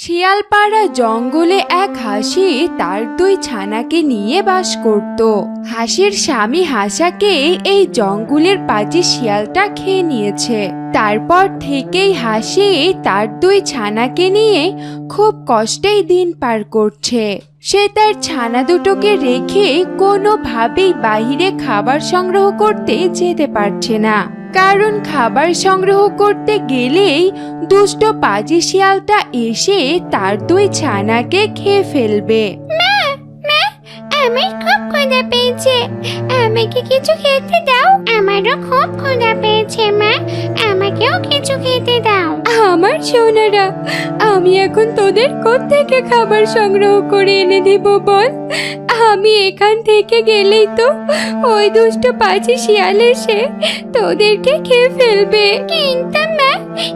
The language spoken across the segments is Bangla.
শিয়ালপাড়া জঙ্গলে এক হাসি তার দুই ছানাকে নিয়ে বাস করত। হাসির স্বামী হাসাকে এই জঙ্গলের পাচি শিয়ালটা খেয়ে নিয়েছে। তারপর থেকেই হাসি তার দুই ছানাকে নিয়ে খুব কষ্টেই দিন পার করছে। সে তার ছানা দুটোকে রেখে কোনোভাবেই বাহিরে খাবার সংগ্রহ করতে যেতে পারছে না। কারণ খাবার সংগ্রহ করতে গেলেই দুষ্ট পাজি শিয়ালটা এসে তার দুই ছানাকে খেয়ে ফেলবে। আমার খুব ক্ষুধা পেয়েছে। আমাকে কিছু খেতে দাও। আমারও খুব ক্ষুধা পেয়েছে মা। আমাকেও কিছু খেতে দাও। আমার সোনারা আমি এখন তোদের থেকে খাবার সংগ্রহ করে এনে দিব বল? আমি এখান থেকে গেলেই তো ওই দুষ্ট পাজি শিয়াল এসে তোদেরকে খেয়ে ফেলবে। কিন্তু মা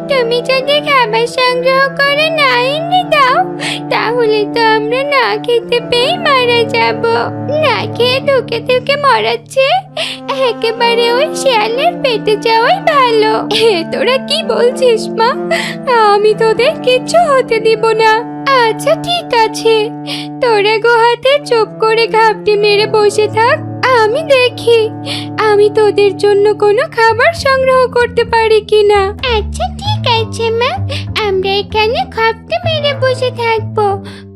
তুমি যদি খাবার সংগ্রহ করে না এনে দাও তাহলে তো আমরা না খেতে পেয়ে মারা যাব। না খেয়ে ধুকে ধুকে মরাচ্ছে। একেবারে ওই শিয়ালের পেটে যাওয়াই ভালো। হে তোরা কি বলছিস মা? আমি তোদের কিচ্ছু হতে দিব না। আচ্ছা ঠিক আছে। তোরা গুহাতে চুপ করে ঘাপটি মেরে বসে থাক, আমি দেখি। আমি তোদের জন্য কোনো খাবার সংগ্রহ করতে পারি কিনা। আচ্ছা ঠিক আছে মা। আমরা এখানে খাপতে মেরে বসে থাকব।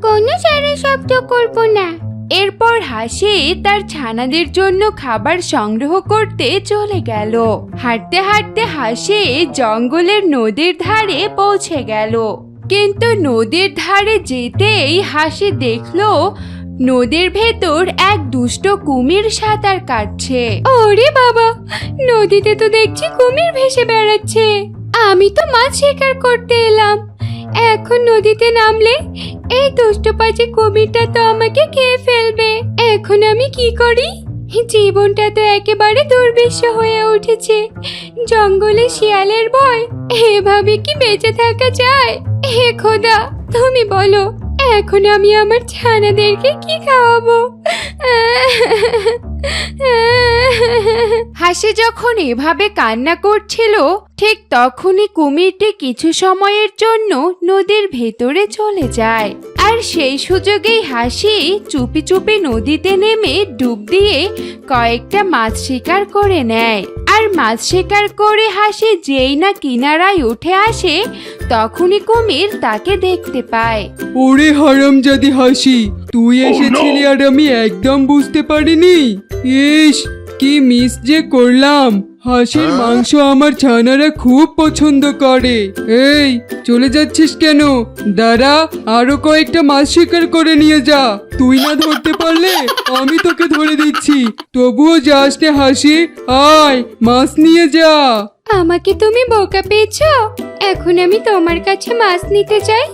কোনো সারা শব্দ করব না। এরপর হাসি তার ছানাদের জন্য খাবার সংগ্রহ করতে চলে গেল। হাঁটতে হাঁটতে হাসি জঙ্গলের নদীর ধারে পৌঁছে গেল। কিন্তু নদীর ধারে যেতেই হাসি দেখল, নদীর ভেতর এক দুষ্ট কুমির সাঁতার কাটছে। ওরে বাবা, নদীতে তো দেখছি কুমির ভেসে বেড়াচ্ছে। আমি তো মাছ শিকার করতে এলাম। এখন নদীতে নামলে এই দুষ্ট পাচে কুমিরটা তো আমাকে খেয়ে ফেলবে। এখন আমি কি করি? জীবনটা তো একেবারে দুর্বিষ হয়ে উঠেছে। জঙ্গলে শিয়ালের ভয়, এভাবে কি বেঁচে থাকা যায়? হে খোদা, তুমি বলো, এখন আমি আমার ছানাদেরকে কি খাওয়াবো? হাসি যখন এভাবে কান্না করছিল, ঠিক তখনই কুমিরটি কিছু সময়ের জন্য নদীর ভেতরে চলে যায়। আর সেই সুযোগেই হাসি চুপি চুপি নদীতে নেমে ডুব দিয়ে কয়েকটা মাছ শিকার করে নেয়। আর মাছ শিকার করে হাসি যেই না কিনারায় উঠে আসে, তখনই কুমির তাকে দেখতে পায়। ওরে যদি হাসি তুই এসেছিলি আর আমি একদম বুঝতে পারিনি। ইস কি মিস যে করলাম। হাঁসের মাংস আমার ছানারা খুব পছন্দ করে। এই চলে যাচ্ছিস কেন? দাঁড়া আরও কয়েকটা মাছ শিকার করে নিয়ে যা। তুই না ধরতে পারলে আমি তোকে ধরে দিচ্ছি। তবুও যাস না হাসি আয় মাছ নিয়ে যা। আমাকে তুমি বোকা পেয়েছ? এখন আমি তোমার কাছে মাছ নিতে চাই?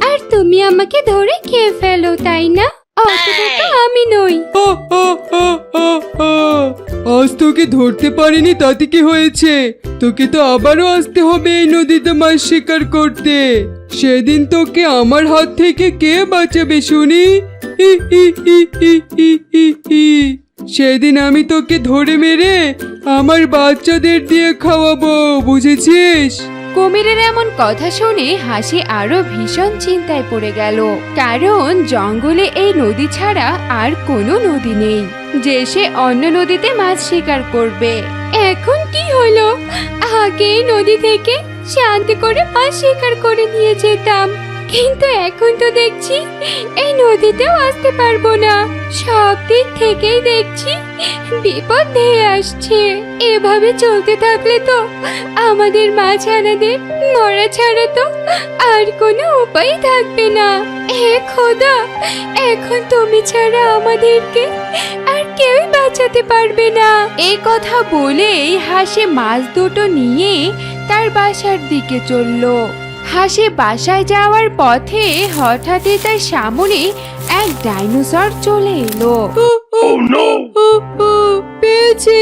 আর তুমি আমাকে ধরে খেয়ে ফেলো তাই না? অতটা তো আমি নই। আ, আ, আ, আ, আ। আজ তোকে ধরতে পারিনি তাতে কি হয়েছে? তোকে তো আবারও আসতে হবে এই নদীতে মাছ শিকার করতে। সেদিন তোকে আমার হাত থেকে কে বাঁচাবে শুনি? হি, হি, হি, হি, হি, হি, হি। সেদিন আমি তোকে ধরে মেরে আমার বাচ্চাদের দিয়ে খাওয়াবো বুঝেছিস? কুমিরের এমন কথা শুনে হাসি আরও ভীষণ চিন্তায় পড়ে গেল। কারণ জঙ্গলে এই নদী ছাড়া আর কোনো নদী নেই, যে সে অন্য নদীতে মাছ শিকার করবে। এখন কি হলো? আগে নদী থেকে শান্তি করে মাছ শিকার করে নিয়ে যেতাম। কিন্তু এখন তো দেখছি এই নদীতেও আসতে পারব না। সব দিক থেকেই দেখছি বিপদ ধেয়ে আসছে। এভাবে চলতে থাকলে তো আমাদের মাঝানাদের মরা ছাড়া তো আর কোনো উপায় থাকবে না। হে খোদা, এখন তুমি ছাড়া আমাদেরকে আর কেউই বাঁচাতে পারবে না। এই কথা বলেই হাসে মাছ দুটো নিয়ে তার বাসার দিকে চলল। হাসি বাসায় যাওয়ার পথে হঠাৎই তার সামনে এক ডাইনোসর চলে এলো। পেয়েছি।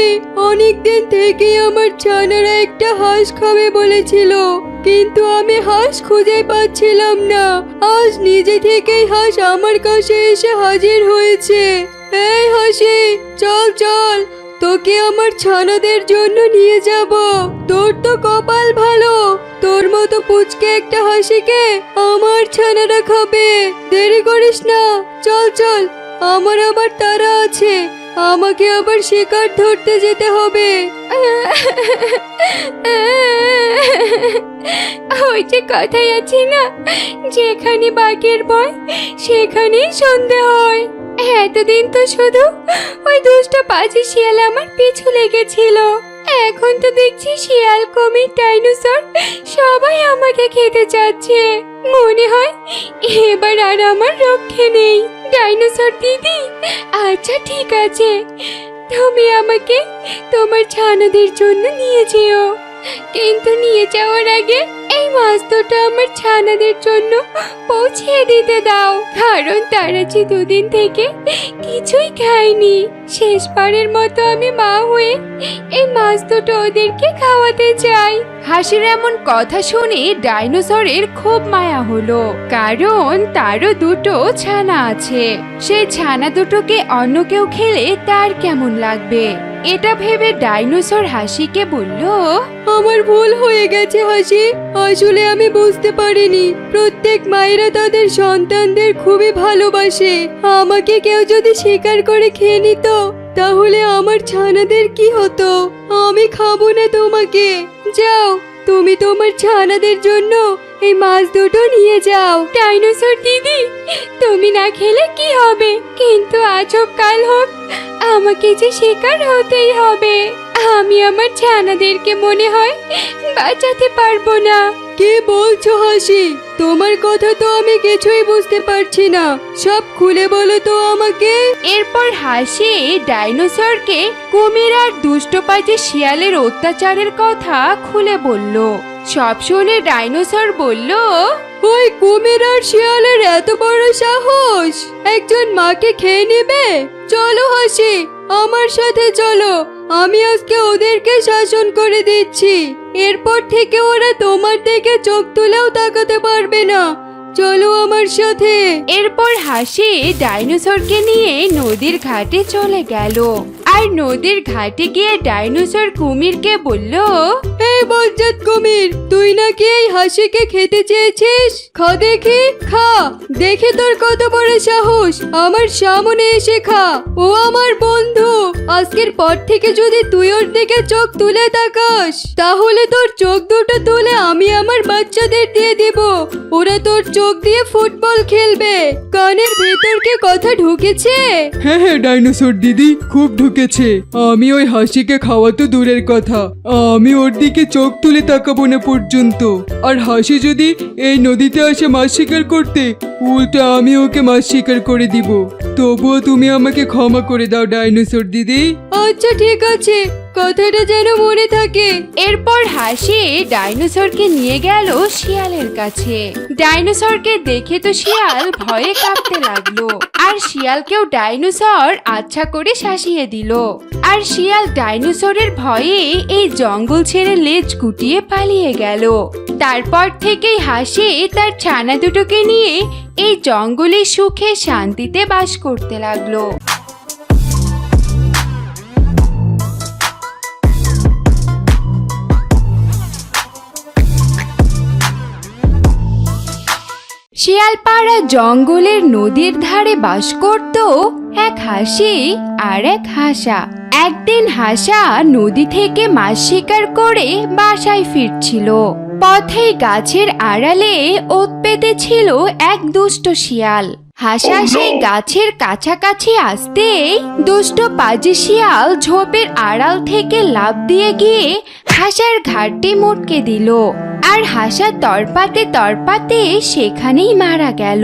অনেকদিন থেকেই আমার ছানারা একটা হাঁস খাবে বলেছিল কিন্তু আমি হাঁস খুঁজে পাচ্ছিলাম না। আজ নিজে থেকেই হাঁস আমার কাছে এসে হাজির হয়েছে। এই হাসি চল চল তোকে আমার ছানাদের জন্য নিয়ে যাব। তোর তো কপাল ভালো। তোর মতো পুচকে একটা হাসিকে আমার ছানারা খাবে দেরি করিস না, চল চল। আমার আবার তারা আছে, আমাকে আবার শিকার ধরতে যেতে হবে। ওই যে কথাই আছে না, যেখানে বাঘের ভয়, সেখানেই সন্ধে হয়। এতদিন তো শুধু ওই দুষ্ট পাজি শিয়াল আমার পিছু লেগেছিল। এখন তো দেখছি শিয়াল কুমির ডাইনোসর। সবাই আমাকে খেতে চাচ্ছে। মনে হয় এবার আর আমার রক্ষে নেই। ডাইনোসর দিদি আচ্ছা ঠিক আছে। তুমি আমাকে তোমার ছানাদের জন্য নিয়ে যেও। কিন্তু নিয়ে যাওয়ার আগে এই মাছ দুটো আমার ছানাদের জন্য পৌঁছিয়ে দিতে দাও। কারণ তারা যে দুদিন থেকে কিছুই খায়নি। শেষবারের মতো আমি মা হয়ে এই মাছ দুটো ওদেরকে খাওয়াতে চাই। হাসির এমন কথা শুনে ডাইনোসরের খুব মায়া হলো কারণ তারও দুটো ছানা আছে। সেই ছানা দুটোকে অন্য কেউ খেলে তার কেমন লাগবে? এটা ভেবে ডাইনোসর হাসিকে বলল আমার ভুল হয়ে গেছে হাসি। আসলে আমি বুঝতে পারিনি। প্রত্যেক মায়েরা তাদের সন্তানদের খুবই ভালোবাসে। আমাকে কেউ যদি স্বীকার করে খেয়ে নিত, তাহলে আমার ছানাদের কি হতো? আমি খাব না তোমাকে। যাও, তুমি তোমার ছানাদের জন্য এই মাছ দুটো নিয়ে যাও। ডাইনোসর দিদি, তুমি না খেলে কি হবে? কিন্তু আজ কাল হোক, আমাকে যে শিকার হতেই হবে। আমি আমার ছানাদেরকে মনে হয় বাঁচাতে পারব না। কি বলছো হাসি? তোমার কথা তো আমি কিছুই বুঝতে পারছি না। সব খুলে বলো তো আমাকে। এরপর হাসি ডাইনোসরকে কুমির আর দুষ্টপাজে শিয়ালের অত্যাচারের কথা খুলে বলল। সব শুনে ডাইনোসর বলল ওই কুমির আর শিয়ালের এত বড় সাহস! একজন মাকে খেয়ে নেবে? চলো হাসি আমার সাথে চলো। আমি আজকে ওদেরকে শাসন করে দিচ্ছি। এরপর থেকে ওরা তোমার দিকে চোখ তুলেও তাকাতে পারবে না। চলো আমার সাথে। এরপর হাসি ডাইনোসরকে নিয়ে নদীর ঘাটে চলে গেল। আর নদীর ঘাটে গিয়ে ডাইনোসর কুমিরকে বলল এই বজ্জাত কুমির তুই নাকি এই হাসিকে খেতে চেয়েছিস? খা দেখি খা। দেখে তোর কত বড় সাহস। আমার সামনে এসে খা। ও আমার বন্ধু। আজকের পর থেকে যদি তুই ওর দিকে চোখ তুলে তাকাস তাহলে তোর চোখ দুটো তুলে আমি আমার বাচ্চাদের দিয়ে দিব। ওরা তোর চোখ দিয়ে ফুটবল খেলবে। কানের ভেতর কি কথা ঢুকেছে? হ্যাঁ হ্যাঁ ডাইনোসর দিদি খুব ঢুকেছে আমি ওই হাসিকে খাওয়া তো দূরের কথা। আমি ওর দিকে চোখ তুলে তাকাবো না পর্যন্ত। আর হাসি যদি এই নদীতে আসে মাছ শিকার করতে উল্টো আমি ওকে মাছ শিকার করে দিব। তবুও তুমি আমাকে ক্ষমা করে দাও, ডাইনোসর দিদি। আচ্ছা ঠিক আছে। কথাটা যেন মনে থাকে। এরপর হাসি ডাইনোসরকে নিয়ে গেল শিয়ালের কাছে। ডাইনোসরকে দেখে তো শিয়াল ভয়ে কাঁপতে লাগল। আর শিয়ালকেও ডাইনোসর আচ্ছা করে শাসিয়ে দিল। আর শিয়াল ডাইনোসরের ভয়ে এই জঙ্গল ছেড়ে লেজ গুটিয়ে পালিয়ে গেল। তারপর থেকেই হাসি তার ছানা দুটোকে নিয়ে এই জঙ্গলে সুখে শান্তিতে বাস করতে লাগল। শিয়ালপাড়া জঙ্গলের নদীর ধারে বাস করত এক হাসি আর এক হাসা। একদিন হাসা নদী থেকে মাছ শিকার করে বাসায় ফিরছিল। পথে গাছের আড়ালে ওত পেতেছিল এক দুষ্ট শিয়াল। হাসা সেই গাছের কাছাকাছি আসতেই দুষ্ট পাজি শিয়াল ঝোপের আড়াল থেকে লাভ দিয়ে গিয়ে হাসার ঘাটটি মোটকে দিল। আর হাসা তরপাতে তরপাতে সেখানেই মারা গেল।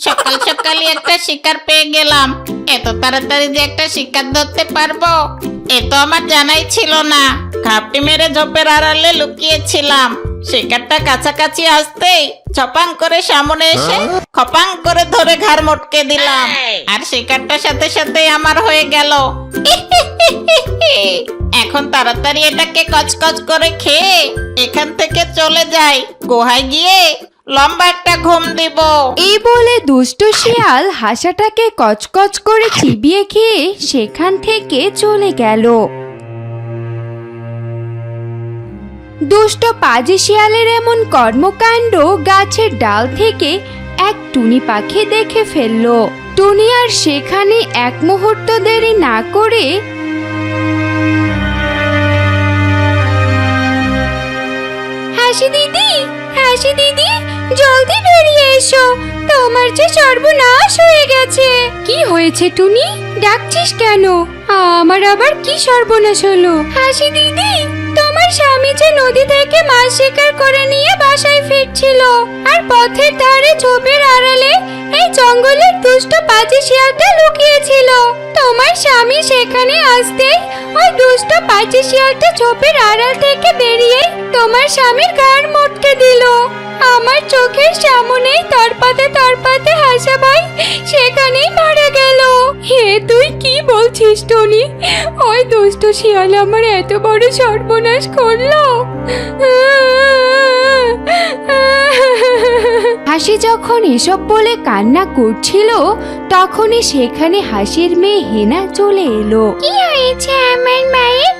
সকাল সকালই একটা শিকার পেয়ে গেলাম। এত তাড়াতাড়ি যে একটা শিকার ধরতে পারব, এ তো আমার জানাই ছিল না। ঘাপটি মেরে ঝোপের আড়ালে লুকিয়েছিলাম। শিকারটা কাছাকাছি আসতেই ছপাং করে সামনে এসে খপাং করে ধরে ঘাড় মটকে দিলাম। আর শিকারটার সাথে সাথে আমার হয়ে গেল। এখন তাড়াতাড়ি এটাকে কচকচ করে খেয়ে এখান থেকে চলে যাই। গুহায় গিয়ে লম্বা একটা ঘুম দিব। এই বলে দুষ্ট শিয়াল হাসাটাকে কচকচ করে চিবিয়ে খেয়ে সেখান থেকে চলে গেল। দুষ্ট পাজি শিয়ালের এমন কর্মকাণ্ড গাছের ডাল থেকে এক টুনি পাখি দেখে ফেলল। টুনি আর সেখানে এক মুহূর্ত দেরি না করে হাসি দিদি হাসি দিদি, জলদি বেরিয়ে এসো। তোমার যে সর্বনাশ হয়ে গেছে। কি হয়েছে টুনি? ডাকছিস কেন? আমার আবার কি সর্বনাশ হলো? হাসি দিদি স্বামী যে নদী থেকে মাছ শিকার করে নিয়ে বাসায় ফিরছিল, আর পথের ধারে ঝোপের আড়ালে এই জঙ্গলের দুষ্ট পাজি শিয়ালটা লুকিয়েছিল। তোমার স্বামী সেখানে আসতেই ওই দুষ্ট পাজি শিয়ালটা ঝোপের আড়াল থেকে বেরিয়ে তোমার স্বামীর গাড় মটকে দিল। আমার চোখের সামনেই তরপাতে তরপাতে হাসা ভাই সেখানেই মারা গেল। হে তুই কি বলছিস টনি? ওই দুষ্ট শিয়াল আমার এত বড় সর্বনাশ করল। হাসি যখন এসব বলে কান্না করছিল তখনই সেখানে হাসির মেয়ে হেনা চলে এলো। কি হয়েছে আমার মায়ের?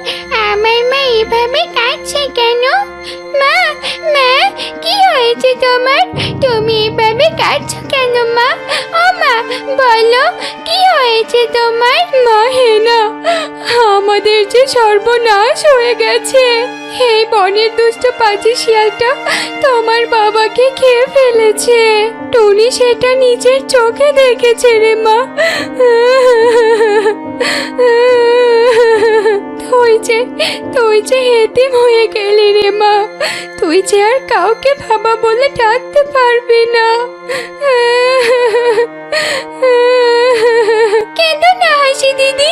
আমার মা এভাবে কাঁদছে কেন? মা মা, কি হয়েছে তোমার? তুমি এভাবে কাঁদছো কেন মা? ও মা, বলো, কি হয়েছে তোমার? মা, হেনা, আমাদের যে সর্বনাশ হয়ে গেছে। এই বনের দুষ্ট পাজি শিয়ালটা, তোমার বাবাকে খেয়ে ফেলেছে। টুনি সেটা নিজের চোখে দেখেছে রে মা। তুই যে তুই যে হেতিম হয়ে গেলি রে মা, তুই যে আর কাউকে বাবা বলে ডাকতে পারবি না। কেন না হাসি দিদি?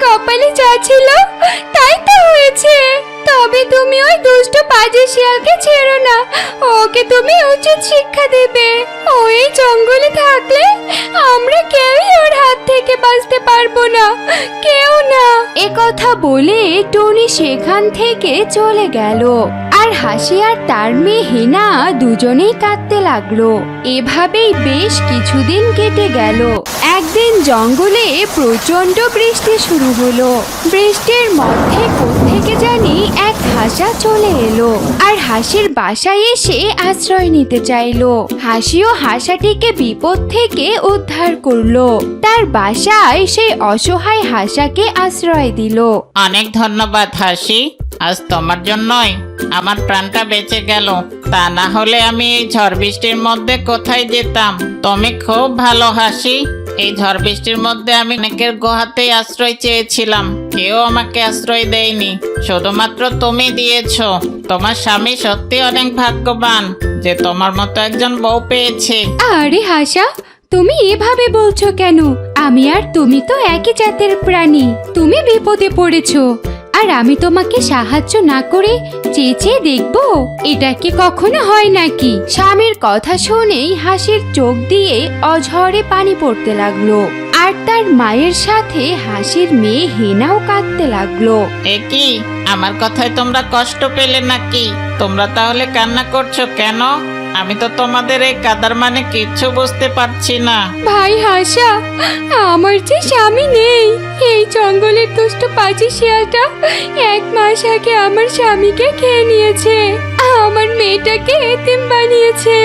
কপালে যা ছিল, তাই তো হয়েছে। তবে তুমি ওই দুষ্ট পাজি শিয়ালকে ছেড়ো না। ওকে তুমি উচিত শিক্ষা দেবে। ও এই জঙ্গলে থাকলে আমরা কেউই ওর হাত থেকে বাঁচতে পারব না। কেউ না। এ কথা বলে টনি সেখান থেকে চলে গেল। আর হাসি আর তার মেয়ে হেনা দুজনেই কাঁদতে লাগল। এভাবেই বেশ কিছুদিন কেটে গেল। একদিন জঙ্গলে প্রচণ্ড বৃষ্টি শুরু হলো। বৃষ্টির মধ্যে থেকে জানি এক হাসা চলে এলো আর হাসির বাসায় এসে আশ্রয় নিতে চাইলো। হাসিও হাসাটিকে বিপদ থেকে উদ্ধার করল। তার বাসায় সেই অসহায় হাসাকে আশ্রয় দিল। অনেক ধন্যবাদ হাসি। আজ তোমার জন্যই আমার প্রাণটা বেঁচে গেল। তা না হলে আমি এই ঝড় বৃষ্টির মধ্যে কোথায় যেতাম? তুমি খুব ভালো হাসি। এই ঝড় বৃষ্টির মধ্যে আমি অনেকের গুহাতেই আশ্রয় চেয়েছিলাম। কেউ আমাকে আশ্রয় দেয়নি। শুধুমাত্র তুমি দিয়েছ। তোমার স্বামী সত্যি অনেক ভাগ্যবান যে তোমার মতো একজন বউ পেয়েছে। আরে হাসা, তুমি এভাবে বলছো কেন? আমি আর তুমি তো একই জাতের প্রাণী। তুমি বিপদে পড়েছো। আর আমি তোমাকে সাহায্য না করে চেয়ে দেখব? এটা কি কখনো হয় নাকি? স্বামীর কথা শুনেই হাসির চোখ দিয়ে অঝরে পানি পড়তে লাগল। আর তার মায়ের সাথে হাসির মেয়ে হেনাও কাঁদতে লাগল। এ কি? আমার কথায় তোমরা কষ্ট পেলে নাকি? তোমরা তাহলে কান্না করছ কেন? আমি তো তোমাদের এই কাদার মানে কিচ্ছু বুঝতে পারছি না। ভাই হাসা আমার যে স্বামী নেই এই জঙ্গলের দুষ্ট পাজি শিয়ালটা এক মাস আগে আমার স্বামীকে খেয়ে নিয়েছে। আমার মেয়েটাকে এতিম বানিয়েছে।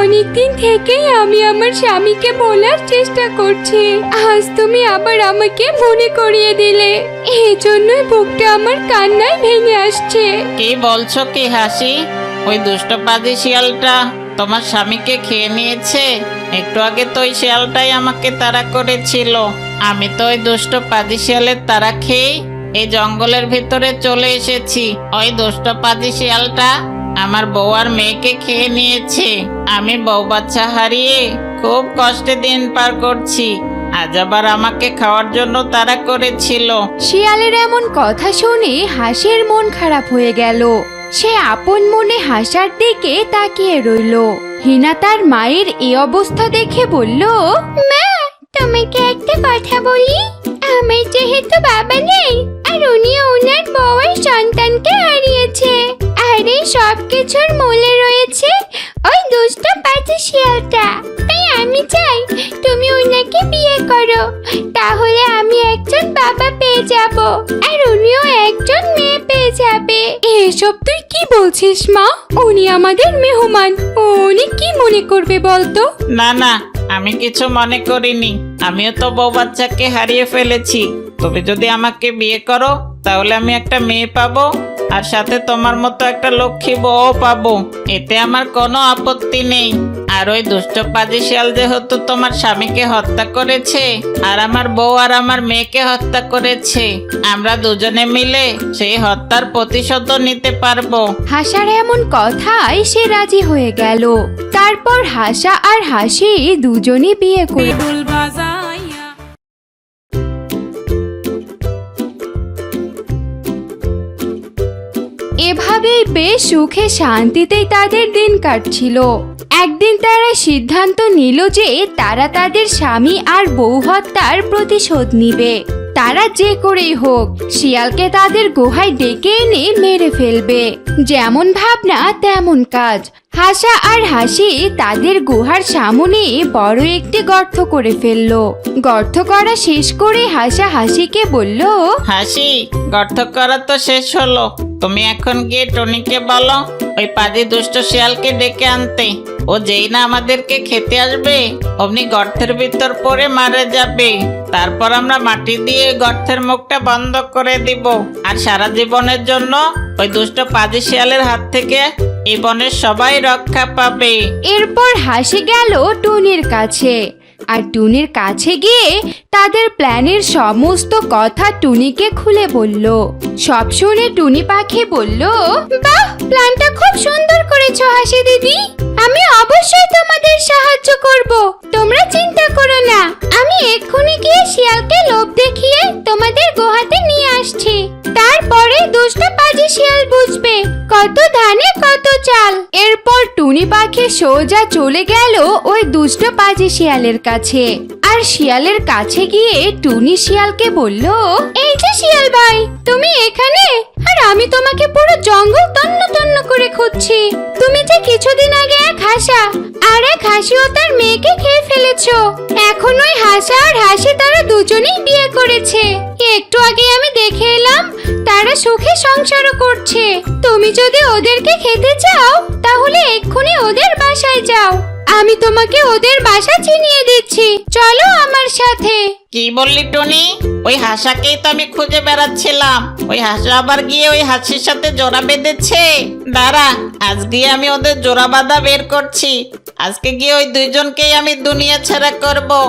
অনেকদিন থেকেই আমি আমার স্বামীকে বলার চেষ্টা করছি। আজ তুমি আবার আমাকে মনে করিয়ে দিলে। এই জন্যই বুকটা আমার কান্নায় ভেঙে আসছে। কি বলছো কি হাসি? ওই দুষ্ট পাজি শিয়ালটা তোমার স্বামীকে খেয়ে নিয়েছে? একটু আগে তো ওই শিয়ালটাই আমাকে তাড়া করেছিল। আমি তো ওই দুষ্ট পাদি শিয়ালের তাড়া খেয়েই এই জঙ্গলের ভিতরে চলে এসেছি। ওই দুষ্ট পাদি শিয়ালটা আমার বউ আর মেয়েকে খেয়ে নিয়েছে। আমি বউ বাচ্চা হারিয়ে খুব কষ্টে দিন পার করছি। আজ আবার আমাকে খাওয়ার জন্য তারা করেছিল। শিয়ালের এমন কথা শুনে হাসির মন খারাপ হয়ে গেল। সে আপন মনে হাসার দিকে তাকিয়ে রইল। হিনা তার মায়ের এ অবস্থা দেখে বলল, মা, তোমাকে একটা কথা বলি। আমার যেহেতু বাবা নেই আর উনিও ওনার বউয়ের সন্তানকে হারিয়েছে। আর এই সব কিছুর মূলে রয়েছে ওই দুষ্ট পাতি শিয়ালটা তাই আমি চাই তুমি ওনাকে বিয়ে করো। তাহলে আমি একজন বাবা পেয়ে যাব আর উনিও একজন মেয়ে পেয়ে যাবে। এসব তুই কি বলছিস মা? উনি আমাদের মেহমান। উনি কি মনে করবে বলতো? না না, আমি কিছু মনে করিনি। আমিও তো বউ বাচ্চাকে হারিয়ে ফেলেছি। তুমি যদি আমাকে বিয়ে করো তাহলে আমি একটা মেয়ে পাবো আর সাথে তোমার মতো একটা লক্ষ্মী বউ পাবো। এতে আমার কোনো আপত্তি নেই। আর ওই দুষ্ট পাজি শিয়াল যেহেতু তোমার স্বামীকে হত্যা করেছে আর আমার বউ আর আমার মেয়েকে হত্যা করেছে আমরা দুজনে মিলে সেই হত্যার প্রতিশোধ নিতে পারব। হাসার এমন কথায় সে রাজি হয়ে গেল। তারপর হাসা আর হাসি দুজনই বিয়ে করে এভাবেই বেশ সুখে শান্তিতেই তাদের দিন কাটছিল। একদিন তারা সিদ্ধান্ত নিল যে তারা তাদের স্বামী আর বউ হত্যার প্রতিশোধ নিবে। তারা যে করেই হোক, শিয়ালকে তাদের গুহায় ডেকে এনে মেরে ফেলবে। যেমন ভাবনা, তেমন কাজ। হাসা আর হাসি তাদের গুহার সামনে বড় একটি গর্ত করে ফেলল। গর্ত করা শেষ করে হাসা হাসিকে বলল, হাসি, গর্ত করা তো শেষ হলো। তুমি এখন গিয়ে টনিকে বলো, ওই পাজি দুষ্ট শিয়ালকে ডেকে আনতে। ও যেই না আমাদেরকে খেতে আসবে, অমনি গর্তের ভিতর পরে মারা যাবে। তারপর আমরা মাটি দিয়ে গর্তের মুখটা বন্ধ করে দিব। আর সারা জীবনের জন্য ওই দুষ্ট পাজি শিয়ালের হাত থেকে এই বনের সবাই রক্ষা পাবে। এরপর হাসি গেল টুনির কাছে। আর টুনির কাছে গিয়ে তাদের প্ল্যানের সমস্ত কথা টুনিকে খুলে বলল। সব শুনে টুনি পাখি বলল, বাহ, প্ল্যানটা খুব সুন্দর করেছ হাসি দিদি। আমি অবশ্যই তোমাদের সাহায্য করব। তোমরা চিন্তা করো না। আমি এক্ষুনি গিয়ে শিয়ালকে লোভ দেখিয়ে তোমাদের গোহাতে নিয়ে আসছি। তারপরে দুষ্ট পাজি শিয়াল বুঝবে কত ধানে, কত চাল। এরপর টুনি পাখি সোজা চলে গেল ওই দুষ্ট পাজি শিয়ালের কাছে। আর শিয়ালের কাছে গিয়ে টুনি শিয়ালকে বলল, এই যে শিয়াল ভাই, তুমি এখানে? আর আমি তোমাকে পুরো জঙ্গল তন্ন তন্ন করে খুঁজছি। তুমি যে কিছুদিন আগে এক হাসা আর এক হাসি ও তার মেয়েকে খেয়ে ফেলেছো। এখন ওই হাসা আর হাসি তারা দুজনেই বিয়ে করেছে। একটু আগে আমি দেখে এলাম, তারা সুখে সংসারও করছে। তুমি যদি ওদেরকে খেতে চাও, তাহলে এক্ষুনি ওদের বাসায় যাও। আমি তোমাকে ওদের বাসা চিনিয়ে দিচ্ছি। চলো আমার সাথে। কি বললি টনি? ওই হাসাকেই তো আমি খুঁজে বেড়াচ্ছিলাম। ওই হাসা আবার গিয়ে ওই হাসির সাথে জোড়া বেঁধেছে। দাঁড়া আজ গিয়ে আমি ওদের জোড়া বাঁধা বের করছি। আজকে গিয়ে ওই দুইজনকেই আমি দুনিয়া ছাড়া করব।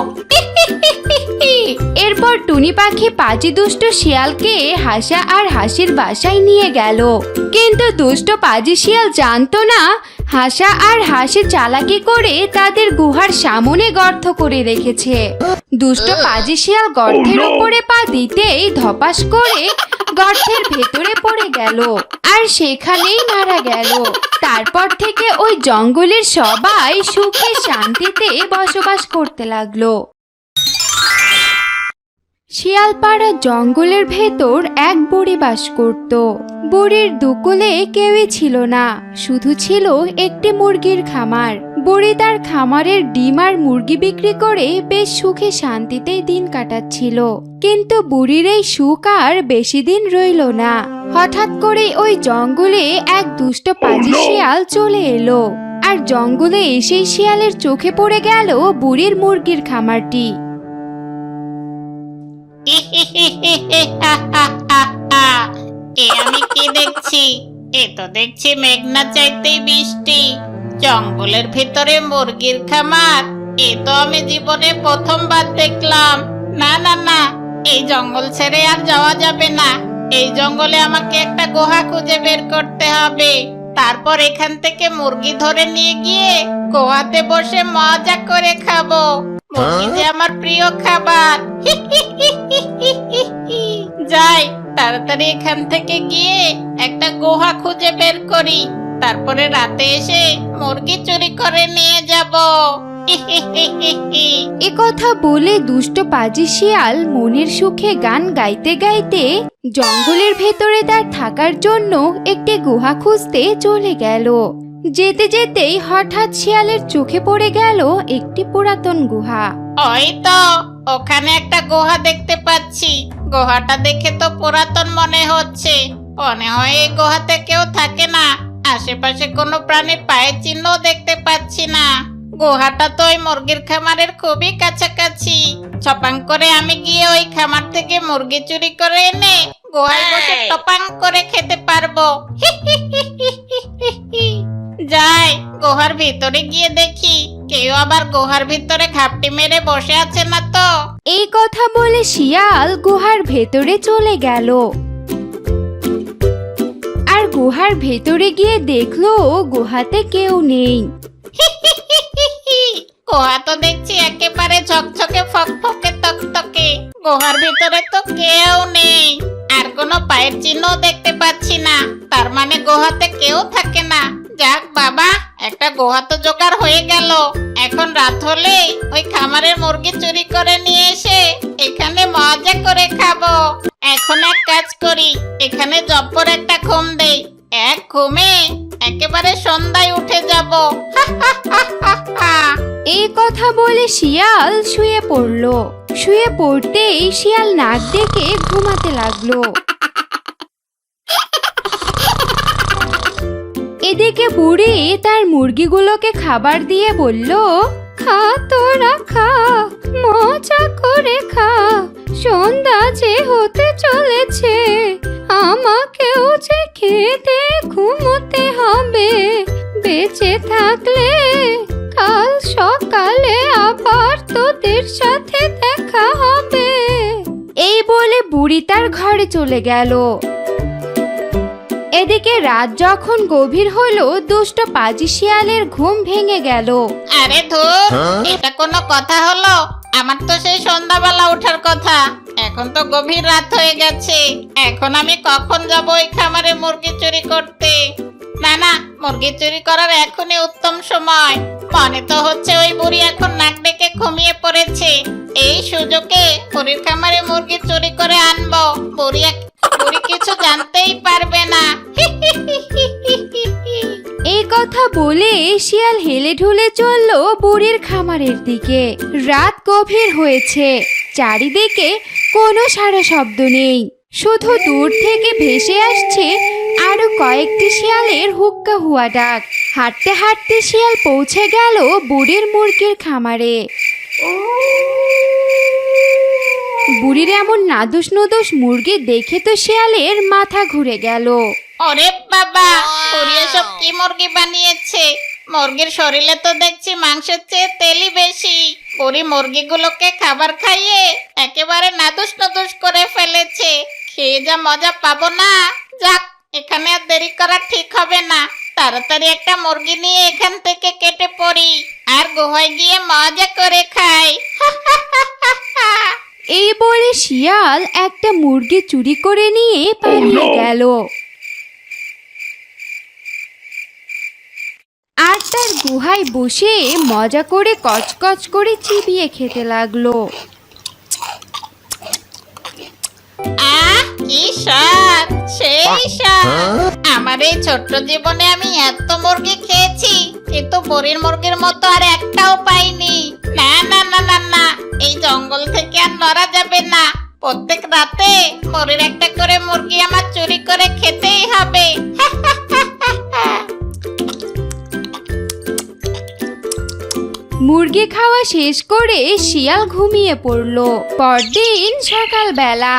এরপর টুনি পাখি পাজি দুষ্ট শিয়ালকে হাসা আর হাসির বাসায় নিয়ে গেল। কিন্তু দুষ্ট পাজি শিয়াল জানতো না হাসা আর হাসি চালাকি করে তাদের গুহার সামনে গর্ত করে রেখেছে। দুষ্ট পাজি শিয়াল গর্তের উপরে পা দিতেই ধপাস করে গর্তের ভেতরে পড়ে গেল আর সেখানেই মারা গেল। তারপর থেকে ওই জঙ্গলের সবাই সুখে শান্তিতে বসবাস করতে লাগল। শিয়ালপাড়া জঙ্গলের ভেতর এক বুড়ি বাস করত। বুড়ির দুকুলে কেউই ছিল না শুধু ছিল একটি মুরগির খামার। বুড়ি তার খামারের ডিম আর মুরগি বিক্রি করে বেশ সুখে শান্তিতেই দিন কাটাচ্ছিল। কিন্তু বুড়ির এই সুখ আর বেশি দিন রইল না। হঠাৎ করে ওই জঙ্গলে এক দুষ্ট পাজি শিয়াল চলে এলো। আর জঙ্গলে এসেই শিয়ালের চোখে পড়ে গেল বুড়ির মুরগির খামারটি। এ আমি কি দেখছি? এ তো দেখছি মেঘনা চাইতেই বৃষ্টি। জঙ্গলের ভিতরে মুরগির খামার। এ তো আমি জীবনে প্রথমবার দেখলাম। না না না, এই জঙ্গল ছেড়ে আর যাওয়া যাবে না। এই জঙ্গলে আমাকে একটা গুহা খুঁজে বের করতে হবে। তারপর এখান থেকে মুরগি ধরে নিয়ে গিয়ে গোয়াতে বসে মজা করে খাব। মুরগি আমার প্রিয় খাবার। যাই, তাড়াতাড়ি এখান থেকে গিয়ে একটা গুহা খুঁজে বের করি। তারপরে রাতে এসে মুরগি চুরি করে নিয়ে যাব। এ কথা বলে দুষ্ট পাজি শিয়াল মনের সুখে গান গাইতে গাইতে জঙ্গলের ভেতরে তার থাকার জন্য একটি গুহা খুঁজতে চলে গেল। যেতে যেতেই হঠাৎ শিয়ালের চোখে পড়ে গেল একটি পুরাতন গুহা। ওই তো ওখানে একটা গুহা দেখতে পাচ্ছি। গুহাটা দেখে তো পুরাতন মনে হচ্ছে। মনে হয় এই গুহাতে কেউ থাকে না। আশেপাশে কোনো প্রাণীর পায়ের চিহ্ন দেখতে পাচ্ছি না। গুহাটা তো ওই মুরগির খামারের খুবই কাছাকাছি। ছপাং করে আমি গিয়ে ওই খামার থেকে মুরগি চুরি করে এনে গুহায় বসে টপাং করে খেতে পারব। যাই গুহার ভিতরে গিয়ে দেখি। কেউ আবার গুহার ভিতরে ঘাপটি মেরে বসে আছে না তো? এই কথা বলে শিয়াল গুহার ভেতরে চলে গেল। আর গুহার ভেতরে গিয়ে দেখল গুহাতে কেউ নেই। গুহা তো দেখছি একেবারে ঝকঝকে ফকফকে তকতকে। গুহার ভিতরে তো কেউ নেই। আর কোনো পায়ের চিহ্ন দেখতে পাচ্ছি না। তার মানে গুহাতে কেউ থাকে না। যাক বাবা, একটা গুহা তো জোগাড় হয়ে গেল। এখন রাত হলে ওই খামারের মুরগি চুরি করে নিয়ে এসে এখানে মজা করে খাব। এখন এক কাজ করি, এখানে জব্বর একটা ঘুম দেই। এক ঘুমে একেবারে সন্ধ্যায় উঠে যাব। এই কথা বলে শিয়াল শুয়ে পড়ল। শুয়ে পড়তেই শিয়াল নাক ডেকে ঘুমাতে লাগল। এদিকে বুড়ি তার মুরগিগুলোকে খাবার দিয়ে বলল, খা তোরা, খা, মজা করে খা। সন্ধ্যা যে হতে চলেছে, আমাকেও যে খেতে ঘুমোতে হবে। বেঁচে থাকলে কাল সকালে আবার তোদের সাথে দেখা হবে। এই বলে বুড়ি তার ঘরে চলে গেল। এদিকে রাত যখন গভীর হলো দুষ্ট পাজি শিয়ালের ঘুম ভেঙে গেল। আরে ধুর এটা কোনো কথা হলো? আমার তো সেই সন্ধ্যাবেলা ওঠার কথা। এখন তো গভীর রাত হয়ে গেছে। এখন আমি কখন যাব ওই খামারে মুরগি চুরি করতে? না না মুরগি চুরি করার এখনই উত্তম সময়। মনে তো হচ্ছে ওই বুড়ি এখন নাক ডেকে ঘুমিয়ে পড়েছে। এই সুযোগে বুড়ির খামারে মুরগি চুরি করে আনব। বুড়ি বুড়ি কিছু জানতেই পারবে না। এই কথা বলে শিয়াল হেলে ঢুলে চলল বুড়ির খামারের দিকে। রাত গভীর হয়েছে। চারিদিকে কোনো সারা শব্দ নেই। শুধু দূর থেকে ভেসে আসছে আরও কয়েকটি শিয়ালের হুক্কা হুয়া ডাক। হাঁটতে হাঁটতে শিয়াল পৌঁছে গেল বুড়ির মুরগির খামারে। বুড়ির এমন নাদুস নুদুস মুরগি দেখে তো শিয়ালের মাথা ঘুরে গেল। ওরে বাবা পুরি এসব কি মুরগি বানিয়েছে? মুরগির শরীরে তো দেখছি মাংসের চেয়ে তেলই বেশি। পুরি মুরগিগুলোকে খাবার খাইয়ে একেবারে নাদুস নদুস করে ফেলেছে। খেয়ে যা মজা পাবো না যাক এখানে আর দেরি করা ঠিক হবে না। তাড়াতাড়ি একটা মুরগি নিয়ে এখান থেকে কেটে পড়ি আর গুহায় গিয়ে মজা করে খাই। এই বলে শিয়াল একটা মুরগি চুরি করে নিয়ে পালিয়ে গেল। আর তার গুহায় বসে মজা করে কচকচ করে চিবিয়ে খেতে লাগল। আহ কি স্বাদ সেই স্বাদ। আমার এই ছোট্ট জীবনে আমি এত মুরগি খেয়েছি কিন্তু বড়ির মুরগির মতো আর একটাও পাইনি। না না না না না এই জঙ্গল থেকে আর নড়া যাবে না। প্রত্যেক রাতে বড়ির একটা করে মুরগি আমার চুরি করে খেতেই হবে। মুরগি খাওয়া শেষ করে শিয়াল ঘুমিয়ে পড়ল। পরদিন সকালবেলা।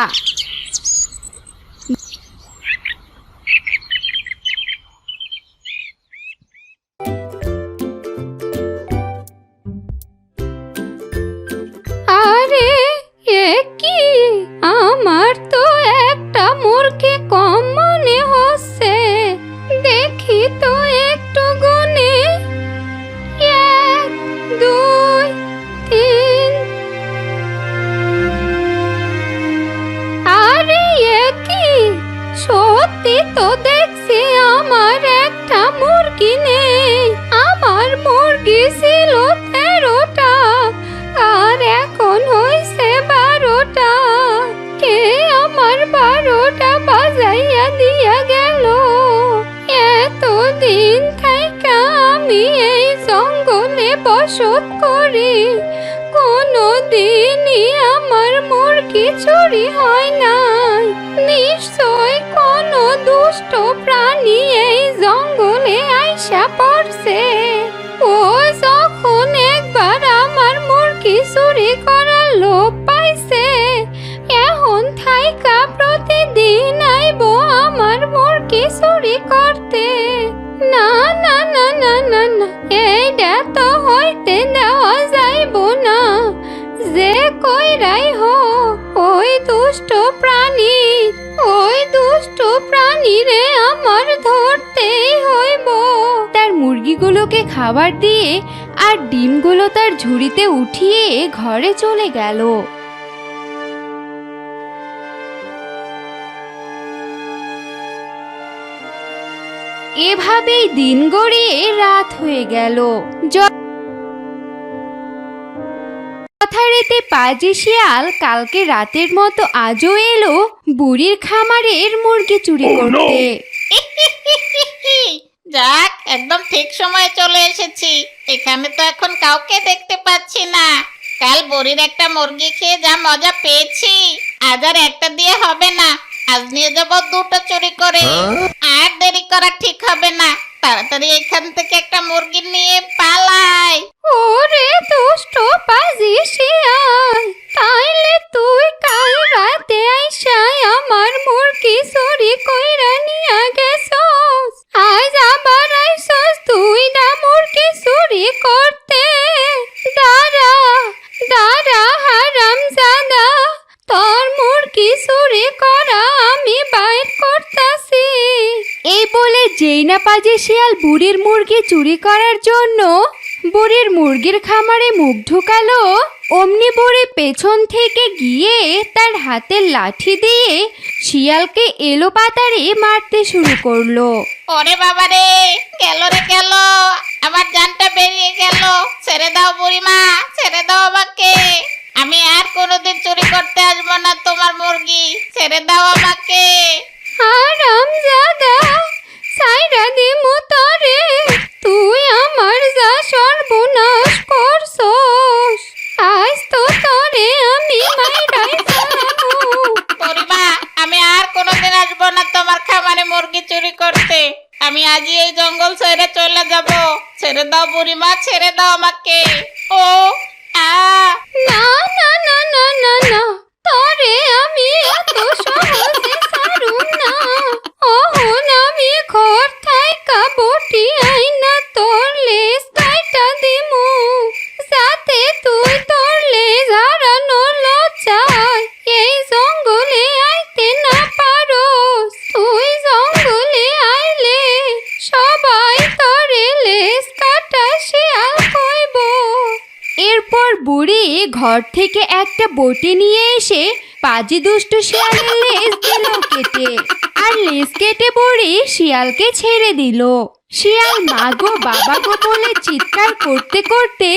আইসা পড়ছে। ও যখন একবার আমার মুরগি চুরি করার লোভ পাইছে, এখন থাইকা প্রতিদিন আইবো আমার মুরগি চুরি করতে। না না না না না না এইটা তো হইতে দেওয়া যাইব না। যে কইরাই হো ওই দুষ্ট প্রাণী, ওই দুষ্ট প্রাণী রে আমার ধরতেই হইব। তার মুরগিগুলোকে খাবার দিয়ে আর ডিমগুলো তার ঝুড়িতে উঠিয়ে ঘরে চলে গেল। এভাবেই দিন গড়িয়ে রাত হয়ে গেল। যথারীতি পাজি শিয়াল কালকে রাতের মতো আজও এলো বুড়ির খামারের মুরগি চুরি করতে। যাক একদম ঠিক সময়ে চলে এসেছি। এখানে তো এখন কাউকে দেখতে পাচ্ছি না। কাল বুড়ির একটা মুরগি খেয়ে যা মজা পেয়েছি। আজ আর একটা দিয়ে হবে না। আজ নিয়ে যাব দুটো চুরি করে আর দেরি করা ঠিক হবে না। তাড়াতাড়ি এখান থেকে একটা মুরগি নিয়ে পালাই। ওরে দুষ্ট পাজি শিয়াল তাইলে তুই কাল রাতে আইসাই আমার মুরগি চুরি কইরা নিয়া গেছস। আজ আবার আইসস তুই না মুরগি চুরি করতে। দাঁড়া দাঁড়া হারাম জাদা তোর মুরগি চুরি করা আমি বাইর করতাছি। এই বলে যেই না পাজে শিয়াল বুড়ির মুরগি চুরি করার জন্য বুড়ির মুরগির খামারে মুখ ঢুকালো, অমনি বুড়ি পেছন থেকে গিয়ে তার হাতের লাঠি দিয়ে শিয়ালকে এলো পাতারে মারতে শুরু করল। ওরে বাবা রে, গেল রে গেল আমার জানটা বেরিয়ে গেল। ছেড়ে দাও বুড়িমা, ছেড়ে দাও আমাকে। আমি আর কোনোদিন চুরি করতে আসব না তোমার মুরগি। ছেড়ে দাও আমাকে। হারাম জাদা সাইরা দিমু তরে তুই আমার যা সর্বনাশ করছস আজ তো তরে আমি মাইরাই বুড়িমা আমি আর কোনোদিন আসব না তোমার খামারে মুরগি চুরি করতে। আমি আজই এই জঙ্গল ছেড়ে চলে যাব। ছেড়ে দাও বুড়িমা ছেড়ে দাও আমাকে। ও না না না না না না তরে আমি এত সহজে ঘর থেকে একটা বটি নিয়ে এসে পাজি দুষ্টু শিয়ালের লেজ দিল কেটে আর লেজ কেটে পড়ে শিয়ালকে ছেড়ে দিল। শিয়াল বাবা গো বলে চিৎকার করতে করতে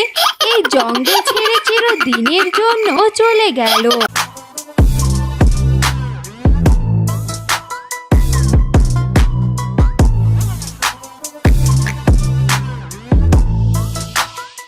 এই জঙ্গল ছেড়ে চির দিনের জন্য চলে গেল।